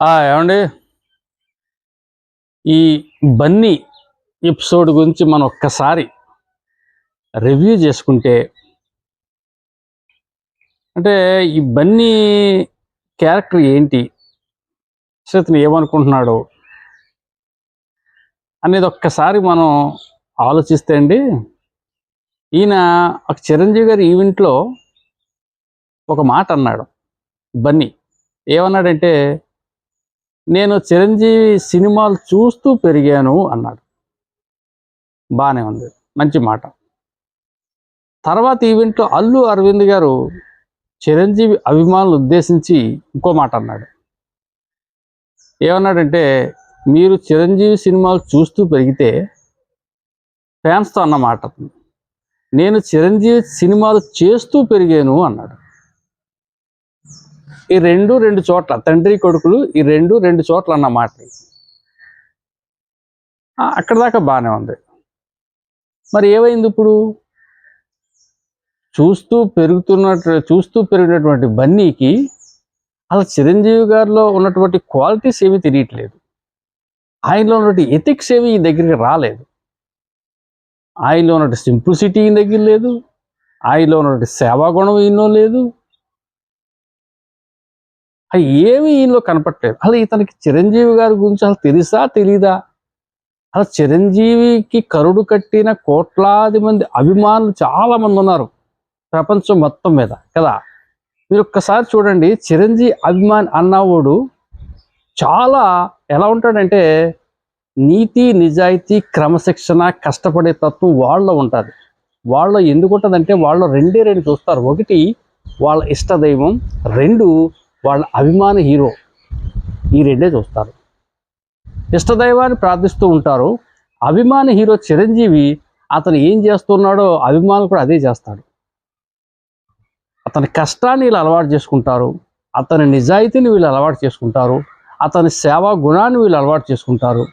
ఏమండి? ఈ బన్నీ ఎపిసోడ్ గురించి మనం ఒక్కసారి రివ్యూ చేసుకుంటే అంటే ఈ బన్నీ క్యారెక్టర్ ఏంటి అసలు ఇతను ఏమనుకుంటున్నాడు అనేది ఒక్కసారి మనం ఆలోచిస్తే అండి ఈయన ఒక చిరంజీవి గారి ఈవెంట్లో ఒక మాట అన్నాడు బన్నీ ఏమన్నాడంటే నేను చిరంజీవి సినిమాలు చూస్తూ పెరిగాను అన్నాడు. బాగానే ఉంది. మంచి మాట. తర్వాత ఈవెంట్లో అల్లు అరవింద్ గారు చిరంజీవి అభిమానులు ఉద్దేశించి ఇంకో మాట అన్నాడు. ఏమన్నాడంటే మీరు చిరంజీవి సినిమాలు చూస్తూ పెరిగితే ఫ్యాన్స్తో అన్న మాట. నేను చిరంజీవి సినిమాలు చేస్తూ పెరిగాను అన్నాడు. ఈ రెండు రెండు చోట్ల తండ్రి కొడుకులు ఈ రెండు రెండు చోట్ల అన్నమాట అక్కడ దాకా బాగానే ఉంది. మరి ఏమైంది ఇప్పుడు? చూస్తూ పెరుగుతున్నట్టు చూస్తూ పెరిగినటువంటి బన్నీకి అలా చిరంజీవి గారిలో ఉన్నటువంటి క్వాలిటీస్ ఏమీ తెలియట్లేదు. ఆయనలో ఉన్నటువంటి ఎథిక్స్ ఏమి ఈ దగ్గరికి రాలేదు. ఆయనలో ఉన్నటువంటి సింప్లిసిటీ దగ్గర లేదు. ఆయనలో ఉన్నటువంటి సేవాగుణం ఈయనలో లేదు. అవి ఏమి ఈయనలో కనపట్లేదు అలా ఇతనికి చిరంజీవి గారి గురించి అసలు తెలుసా తెలీదా? అలా చిరంజీవికి కరుడు కట్టిన కోట్లాది మంది అభిమానులు చాలా మంది ఉన్నారు ప్రపంచం మొత్తం మీద కదా? మీరు ఒక్కసారి చూడండి చిరంజీవి అభిమాన్ అన్నవాడు చాలా ఎలా ఉంటాడంటే నీతి నిజాయితీ క్రమశిక్షణ కష్టపడే తత్వం వాళ్ళ ఉంటుంది. వాళ్ళ ఎందుకు ఉంటుందంటే వాళ్ళు రెండే రెండు చూస్తారు. ఒకటి వాళ్ళ ఇష్టదైవం. రెండు వాళ్ళ అభిమాన హీరో ఈ రెండే చూస్తారు. ఇష్టదైవాన్ని ప్రార్థిస్తూ ఉంటారు. అభిమాన హీరో చిరంజీవి అతను ఏం చేస్తున్నాడో అభిమానులు కూడా అదే చేస్తాడు. అతని కష్టాన్ని వీళ్ళు అలవాటు చేసుకుంటారు. అతని నిజాయితీని వీళ్ళు అలవాటు చేసుకుంటారు. అతని సేవా గుణాన్ని వీళ్ళు అలవాటు చేసుకుంటారు.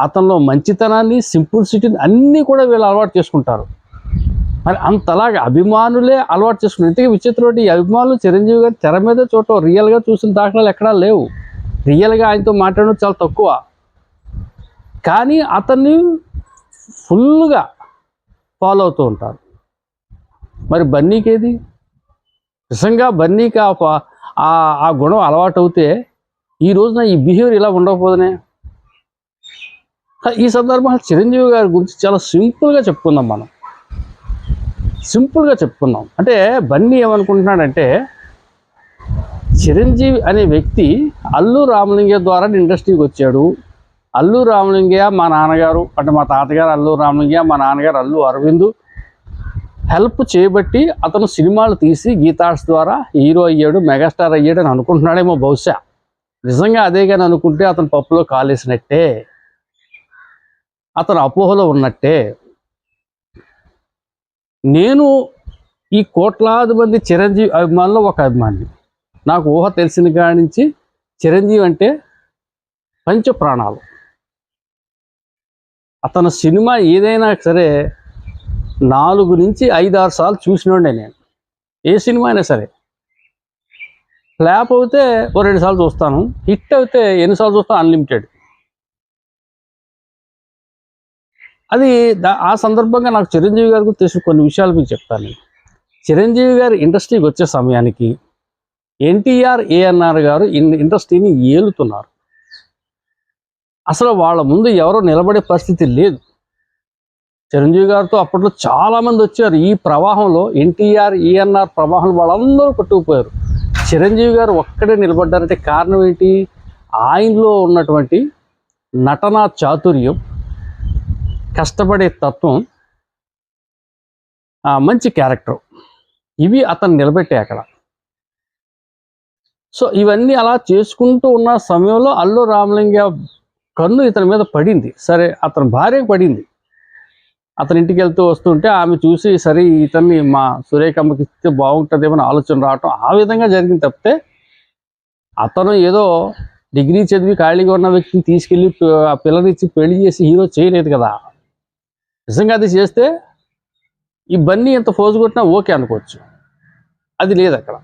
అతనిలో మంచితనాన్ని సింపుల్సిటీని అన్నీ కూడా వీళ్ళు అలవాటు చేసుకుంటారు. మరి అంతలాగా అభిమానులే అలవాటు చేసుకున్నారు. ఇంతకీ విచిత్రం ఈ అభిమానులు చిరంజీవి గారు తెర మీద చూడటం రియల్గా చూసిన దాఖలాలు ఎక్కడా లేవు. రియల్గా ఆయనతో మాట్లాడడం చాలా తక్కువ. కానీ అతన్ని ఫుల్గా ఫాలో అవుతూ ఉంటారు. మరి బన్నీకేది? నిజంగా బన్నీకి ఆ ఆ గుణం అలవాటు అవుతే ఈ రోజున ఈ బిహేవియర్ ఇలా ఉండకపోదనే? ఈ సందర్భంలో చిరంజీవి గారి గురించి చాలా సింపుల్గా చెప్పుకుందాం మనం. సింపుల్గా చెప్పుకుందాం. అంటే బన్నీ ఏమనుకుంటున్నాడంటే చిరంజీవి అనే వ్యక్తి అల్లు రామలింగయ్య ద్వారా ఇండస్ట్రీకి వచ్చాడు. అల్లు రామలింగయ్య మా నాన్నగారు అంటే మా తాతగారు అల్లు రామలింగయ్య మా నాన్నగారు అల్లు అరవింద్ హెల్ప్ చేయబట్టి అతను సినిమాలు తీసి గీతార్స్ ద్వారా హీరో అయ్యాడు మెగాస్టార్ అయ్యాడు అని అనుకుంటున్నాడేమో బహుశా. నిజంగా అదే కానీ అనుకుంటే అతను పప్పులో కాలేసినట్టే. అతను అపోహలో ఉన్నట్టే. నేను ఈ కోట్లాది మంది చిరంజీవి అభిమానులు ఒక అభిమాని. నాకు ఊహ తెలిసిన కాడి నుంచి చిరంజీవి అంటే పంచ ప్రాణాలు. అతను సినిమా ఏదైనా సరే నాలుగు నుంచి ఐదు ఆరు సార్లు చూసినోండే నేను. ఏ సినిమా అయినా సరే. ఫ్లాప్ అయితే ఓ రెండు సార్లు చూస్తాను. హిట్ అయితే ఎన్నిసార్లు చూస్తాను? అన్లిమిటెడ్. అది ఆ సందర్భంగా నాకు చిరంజీవి గారి గురించి తెలిసిన కొన్ని విషయాలు మీకు చెప్తాను చిరంజీవి గారు ఇండస్ట్రీకి వచ్చే సమయానికి ఎన్టీఆర్ ఏఎన్ఆర్ గారు ఇన్ ఇండస్ట్రీని ఏలుతున్నారు. అసలు వాళ్ళ ముందు ఎవరో నిలబడే పరిస్థితి లేదు. చిరంజీవి గారితో అప్పట్లో చాలామంది వచ్చారు. ఈ ప్రవాహంలో ఎన్టీఆర్ ఈఎన్ఆర్ ప్రవాహం వాళ్ళందరూ కొట్టుకుపోయారు. చిరంజీవి గారు ఒక్కడే నిలబడ్డారంటే కారణం ఏంటి? ఆయనలో ఉన్నటువంటి నటనా చాతుర్యం కష్టపడే తత్వం ఆ, మంచి క్యారెక్టర్. ఇవి అతను నిలబెట్టాయి అక్కడ. సో ఇవన్నీ అలా చేసుకుంటూ ఉన్న సమయంలో అల్లు రామలింగ కన్ను ఇతని మీద పడింది. సరే అతని భార్యకు పడింది. అతని ఇంటికి వెళ్తూ వస్తుంటే ఆమె చూసి సరే ఇతన్ని మా సురేఖమ్మకి ఇస్తే బాగుంటుందేమని అని ఆలోచన రావటం ఆ విధంగా జరిగింది తప్పితే అతను ఏదో డిగ్రీ చదివి ఖాళీగా ఉన్న వ్యక్తిని తీసుకెళ్ళి ఆ పిల్లనిచ్చి పెళ్ళి చేసి హీరో చేయలేదు కదా. నిజంగా అది చేస్తే ఈ బన్నీ ఎంత ఫోజు కొట్టినా ఓకే అనుకోవచ్చు. అది లేదు అక్కడ.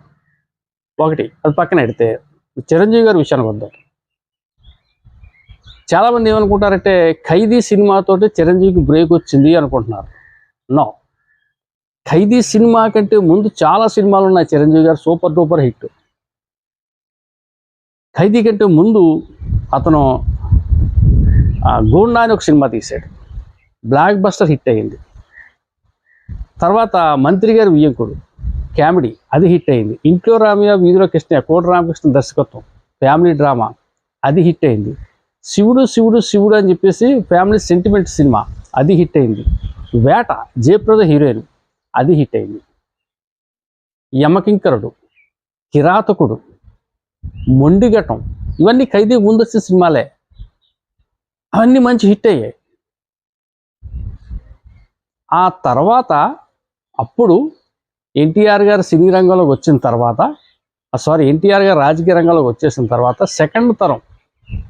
ఒకటి అది పక్కన పెడితే చిరంజీవి గారి విషయానికి వద్దాం. చాలామంది ఏమనుకుంటారంటే ఖైదీ సినిమాతోటి చిరంజీవికి బ్రేక్ వచ్చింది అనుకుంటున్నారు. నో. ఖైదీ సినిమా కంటే ముందు చాలా సినిమాలు ఉన్నాయి చిరంజీవి గారు సూపర్ డూపర్ హిట్. ఖైదీ కంటే ముందు అతను ఆ, గూండా అని ఒక సినిమా తీశాడు. బ్లాక్ బస్టర్ హిట్ అయింది. తర్వాత మంత్రి గారి వియ్యంకుడు కామెడీ అది హిట్ అయింది. ఇంట్లో రామయ్య వీధిలో కృష్ణ కోట రామకృష్ణ దర్శకత్వం ఫ్యామిలీ డ్రామా అది హిట్ అయింది. శివుడు శివుడు శివుడు అని చెప్పేసి ఫ్యామిలీ సెంటిమెంట్ సినిమా అది హిట్ అయింది. వేట జయప్రద హీరోయిన్ అది హిట్ అయింది. యమకింకరుడు కిరాతకుడు మొండిఘటం ఇవన్నీ ఖైదీ ముందు సినిమాలే. అవన్నీ మంచి హిట్ అయ్యాయి. ఆ తర్వాత అప్పుడు ఎన్టీఆర్ గారు సినీ రంగంలోకి వచ్చిన తర్వాత సారీ ఎన్టీఆర్ గారు రాజకీయ రంగంలోకి వచ్చేసిన తర్వాత సెకండ్ తరం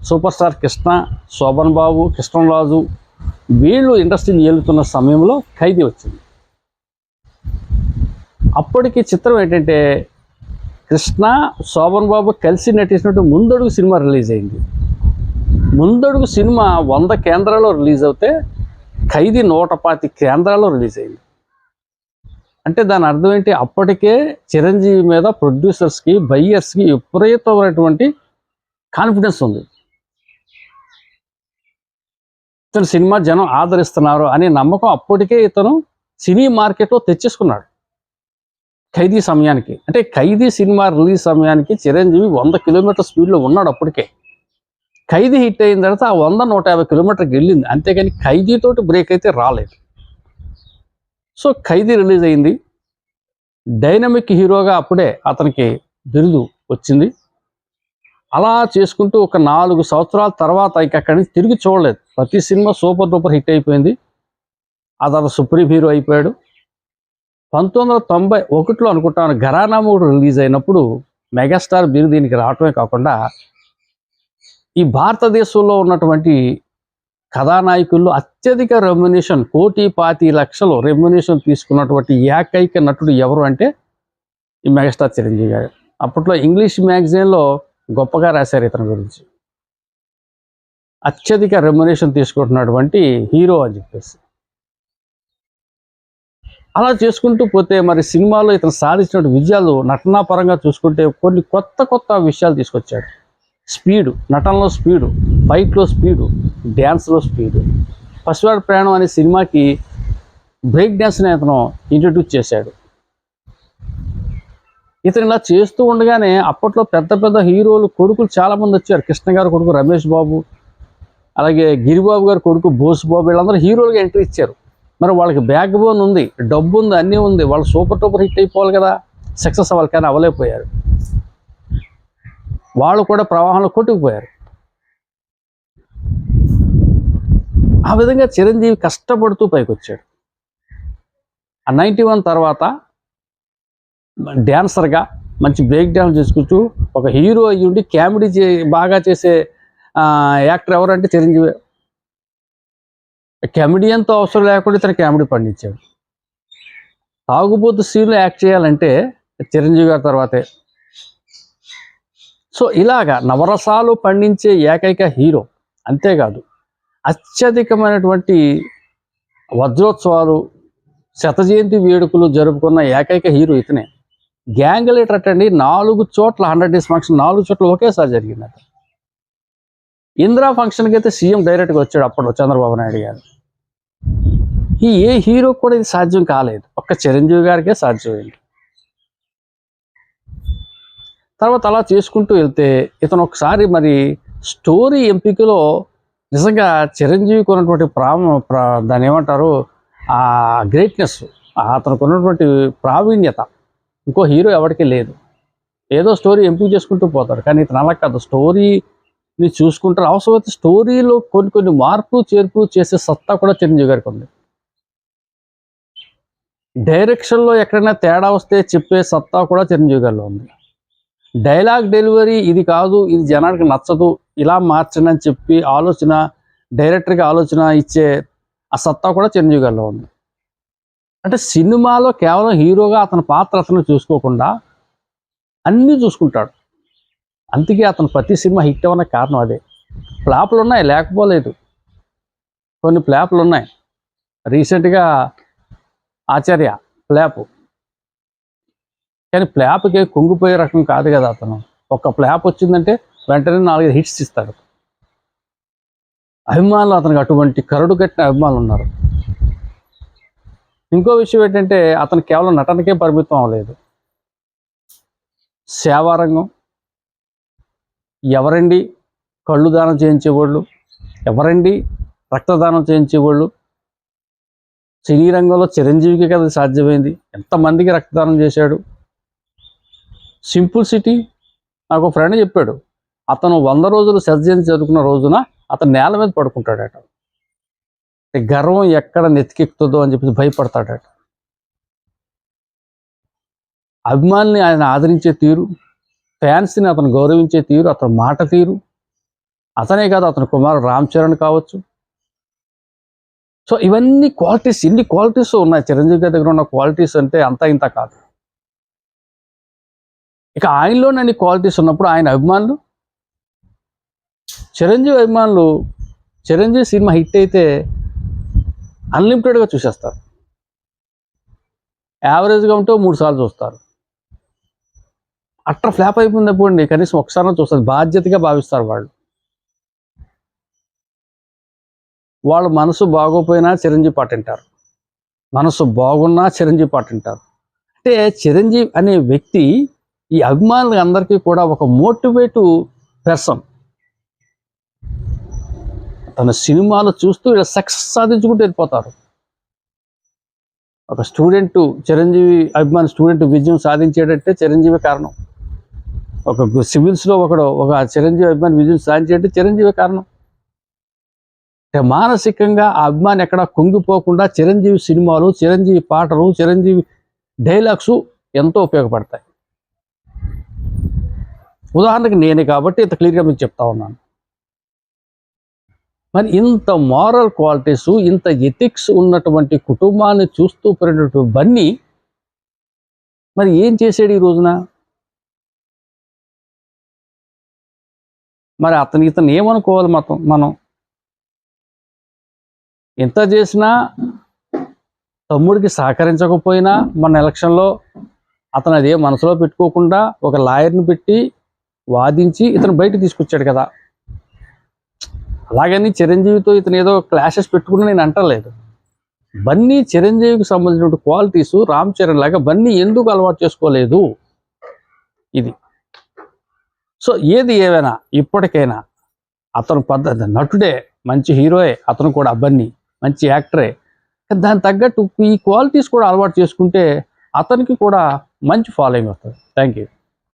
సూపర్ స్టార్ కృష్ణ శోభన్ బాబు కృష్ణరాజు వీళ్ళు ఇండస్ట్రీని ఏలుతున్న సమయంలో ఖైదీ వచ్చింది. అప్పటికి చిత్రం ఏంటంటే కృష్ణ శోభన్ బాబు కలిసి నటించినట్టు ముందడుగు సినిమా రిలీజ్ అయింది. ముందడుగు సినిమా వంద కేంద్రాల్లో రిలీజ్ అవుతే ఖైదీ నూట పాతి కేంద్రాల్లో రిలీజ్ అయింది. అంటే దాని అర్థం ఏంటి? అప్పటికే చిరంజీవి మీద ప్రొడ్యూసర్స్కి బయ్యర్స్కి విపరీతమైనటువంటి కాన్ఫిడెన్స్ ఉంది. ఇతను సినిమా జనం ఆదరిస్తున్నారు అనే నమ్మకం అప్పటికే ఇతను సినీ మార్కెట్లో తెచ్చేసుకున్నాడు. ఖైదీ సమయానికి. అంటే ఖైదీ సినిమా రిలీజ్ సమయానికి చిరంజీవి వంద కిలోమీటర్ స్పీడ్లో ఉన్నాడు అప్పటికే. ఖైదీ హిట్ అయిన తర్వాత ఆ వంద నూట యాభై కిలోమీటర్కి వెళ్ళింది. అంతేగాని ఖైదీతోటి బ్రేక్ అయితే రాలేదు. సో ఖైదీ రిలీజ్ అయింది. డైనమిక్ హీరోగా అప్పుడే అతనికి బిరుదు వచ్చింది. అలా చేసుకుంటూ ఒక నాలుగు సంవత్సరాల తర్వాత ఇక అక్కడి నుంచి తిరిగి చూడలేదు. ప్రతి సినిమా సూపర్ డూపర్ హిట్ అయిపోయింది. ఆ తర్వాత సుప్రీం హీరో అయిపోయాడు. పంతొమ్మిది వందల తొంభై ఒకటిలో అనుకుంటాను ఘరానా మూడు రిలీజ్ అయినప్పుడు మెగాస్టార్ బిరుదు దీనికి రావటమే కాకుండా ఈ భారతదేశంలో ఉన్నటువంటి కథానాయకుల్లో అత్యధిక రెమ్యునేషన్ కోటి పాతి లక్షలు రెమ్యునేషన్ తీసుకున్నటువంటి ఏకైక నటుడు ఎవరు అంటే ఈ మెగాస్టార్ చిరంజీవి గారు. అప్పట్లో ఇంగ్లీష్ మ్యాగజైన్లో గొప్పగా రాశారు ఇతని గురించి. అత్యధిక రెమ్యునేషన్ తీసుకుంటున్నటువంటి హీరో అని చెప్పేసి. అలా చేసుకుంటూ పోతే మరి సినిమాలో ఇతను సాధించిన విజయాలు నటనా పరంగా చూసుకుంటే కొన్ని కొత్త కొత్త విషయాలు తీసుకొచ్చాడు. స్పీడు నటనలో స్పీడు బైక్లో స్పీడు డ్యాన్స్లో స్పీడు. పసివాడి ప్రయాణం అనే సినిమాకి బ్రేక్ డ్యాన్స్ని అతను ఇంట్రడ్యూస్ చేశాడు. ఇతను ఇలా చేస్తూ ఉండగానే అప్పట్లో పెద్ద పెద్ద హీరోలు కొడుకులు చాలామంది వచ్చారు. కృష్ణ గారు కొడుకు రమేష్ బాబు అలాగే గిరిబాబు గారు కొడుకు బోసు బాబు వీళ్ళందరూ హీరోలుగా ఎంట్రీ ఇచ్చారు. మరి వాళ్ళకి బ్యాక్ బోన్ ఉంది డబ్బు ఉంది అన్నీ ఉంది. వాళ్ళు సూపర్ టూపర్ హిట్ అయిపోవాలి కదా సక్సెస్ అవ్వాలి కానీ అవ్వలేకపోయారు. వాళ్ళు కూడా ప్రవాహంలో కొట్టుకుపోయారు. ఆ విధంగా చిరంజీవి కష్టపడుతూ పైకి వచ్చాడు ఆ నైంటీ వన్ తర్వాత డ్యాన్సర్గా మంచి బ్రేక్ డ్యాన్స్ చేసుకుంటూ ఒక హీరో అయ్యి ఉండి కామెడీ చే బాగా చేసే యాక్టర్ ఎవరంటే చిరంజీవి. కామెడియన్తో అవసరం లేకుండా ఇతను కామెడీ పండించాడు. తాగుబోతు సీన్లో యాక్ట్ చేయాలంటే చిరంజీవి గారి తర్వాతే. సో ఇలాగా నవరసాలు పండించే ఏకైక హీరో అంతేకాదు అత్యధికమైనటువంటి వజ్రోత్సవాలు శత జయంతి వేడుకలు జరుపుకున్న ఏకైక హీరో ఇతనే. గ్యాంగ్ లీటర్ అటండి నాలుగు చోట్ల హండ్రెడ్ డేస్ ఫంక్షన్ నాలుగు చోట్ల ఒకేసారి జరిగిందట. ఇందిరా ఫంక్షన్కి అయితే సీఎం డైరెక్ట్గా వచ్చాడు అప్పుడు చంద్రబాబు నాయుడు గారు. ఈ ఏ హీరో కూడా ఇది సాధ్యం కాలేదు. ఒక్క చిరంజీవి గారికే సాధ్యమైంది. తర్వాత అలా చేసుకుంటూ వెళ్తే ఇతను ఒకసారి మరి స్టోరీ ఎంపికలో నిజంగా చిరంజీవికి ఉన్నటువంటి ప్రామ ప్రా దాన్ని ఏమంటారు? ఆ గ్రేట్నెస్ అతనికి ఉన్నటువంటి ప్రావీణ్యత. ఇంకో హీరో ఎవరికి లేదు. ఏదో స్టోరీ ఎంపిక చేసుకుంటూ పోతారు కానీ ఇతను అలా కాదు. స్టోరీని చూసుకుంటారు. అవసరమైతే స్టోరీలో కొన్ని కొన్ని మార్పులు చేర్పులు చేసే సత్తా కూడా చిరంజీవి గారికి ఉంది. డైరెక్షన్లో ఎక్కడైనా తేడా వస్తే చెప్పే సత్తా కూడా చిరంజీవి గారిలో ఉంది. డైలాగ్ డెలివరీ ఇది కాదు ఇది జనానికి నచ్చదు. ఇలా మార్చండి అని చెప్పి ఆలోచన డైరెక్టర్కి ఆలోచన ఇచ్చే ఆ సత్తా కూడా చిరంజీవి గారిలో ఉంది. అంటే సినిమాలో కేవలం హీరోగా అతని పాత్ర అతను చూసుకోకుండా అన్నీ చూసుకుంటాడు. అందుకే అతను ప్రతి సినిమా హిట్ అవ్వడానికి కారణం అదే. ఫ్లాపులు ఉన్నాయి లేకపోలేదు. కొన్ని ఫ్లాపులు ఉన్నాయి. రీసెంట్గా ఆచార్య ఫ్లాపు కానీ ఫ్లాప్కి కుంగిపోయే రకం కాదు కదా అతను. ఒక ఫ్లాప్ వచ్చిందంటే వెంటనే నాలుగైదు హిట్స్ ఇస్తాడు. అభిమానులు అతనికి అటువంటి కరుడు కట్టిన అభిమానులు ఉన్నారు. ఇంకో విషయం ఏంటంటే అతను కేవలం నటనకే పరిమితం అవ్వలేదు. సేవారంగం ఎవరండి కళ్ళు దానం చేయించేవాళ్ళు ఎవరండి రక్తదానం చేయించేవాళ్ళు సినీ రంగంలో చిరంజీవికి కదా సాధ్యమైంది. ఎంతమందికి రక్తదానం చేశాడు? సింపుల్ సిటీ నాకు ఫ్రెండ్ చెప్పాడు. అతను వంద రోజులు సర్జరీ చదువుకున్న రోజున అతను నేల మీద పడుకుంటాడట. గర్వం ఎక్కడ నెత్తికెక్కుతుందో అని చెప్పి భయపడతాడట. అభిమానుల్ని ఆయన ఆదరించే తీరు ఫ్యాన్స్ని అతను గౌరవించే తీరు అతని మాట తీరు. అతనే కాదు అతని కుమారుడు రామ్ చరణ్ కావచ్చు. సో ఇవన్నీ క్వాలిటీస్ ఇన్ని క్వాలిటీస్ ఉన్నాయి. చిరంజీవి గారి దగ్గర ఉన్న క్వాలిటీస్ అంటే అంత ఇంత కాదు. ఇక ఆయనలోనే అన్ని క్వాలిటీస్ ఉన్నప్పుడు ఆయన అభిమానులు? చిరంజీవి అభిమానులు చిరంజీవి సినిమా హిట్ అయితే అన్లిమిటెడ్గా చూసేస్తారు. యావరేజ్గా ఉంటే మూడు సార్లు చూస్తారు. అట్ట ఫ్లాప్ అయిపోయింది అనుకోండి కనీసం ఒకసారి చూస్తారు. బాధ్యతగా భావిస్తారు వాళ్ళు. వాళ్ళ మనసు బాగోపోయినా చిరంజీవి పాట వింటారు. మనసు బాగున్నా చిరంజీవి పాట వింటారు. అంటే చిరంజీవి అనే వ్యక్తి ఈ అభిమానులు అందరికీ కూడా ఒక మోటివేటివ్ పెర్సన్ తన సినిమాలు చూస్తూ ఇలా సక్సెస్ సాధించుకుంటూ వెళ్ళిపోతారు. ఒక స్టూడెంట్ చిరంజీవి అభిమాని స్టూడెంట్ విజయం సాధించేటట్టే చిరంజీవి కారణం. ఒక సివిల్స్లో ఒకడు ఒక చిరంజీవి అభిమాని విజయం సాధించేటట్టే చిరంజీవి కారణం. అంటే మానసికంగా ఆ అభిమాని ఎక్కడ కుంగిపోకుండా చిరంజీవి సినిమాలు చిరంజీవి పాటలు చిరంజీవి డైలాగ్స్ ఎంతో ఉపయోగపడతాయి. ఉదాహరణకి నేనే కాబట్టి ఇంత క్లియర్గా మీకు చెప్తా ఉన్నాను. మరి ఇంత మారల్ క్వాలిటీస్ ఇంత ఎథిక్స్ ఉన్నటువంటి కుటుంబాన్ని చూస్తూ పెరిగినటువంటి బన్నీ మరి ఏం చేశాడు ఈ రోజున? మరి అతని ఇతను ఏమనుకోవాలి మొత్తం మనం? ఎంత చేసినా తమ్ముడికి సహకరించకపోయినా మన ఎలక్షన్లో అతను అదే మనసులో పెట్టుకోకుండా ఒక లాయర్ని పెట్టి వాదించి ఇతను బయట తీసుకొచ్చాడు కదా. అలాగని చిరంజీవితో ఇతను ఏదో క్లాషెస్ పెట్టుకుని నేను అంటలేదు. బన్నీ చిరంజీవికి సంబంధించిన క్వాలిటీస్ రామ్ చరణ్ లాగా బన్నీ ఎందుకు అలవాటు చేసుకోలేదు? ఇది. సో ఏది ఏవైనా ఇప్పటికైనా అతను పద్ధతి నటుడే మంచి హీరోయే అతను కూడా బన్నీ మంచి యాక్టరే కానీ దానికి తగ్గట్టు ఈ క్వాలిటీస్ కూడా అలవాటు చేసుకుంటే అతనికి కూడా మంచి ఫాలోయింగ్ వస్తుంది. Thank you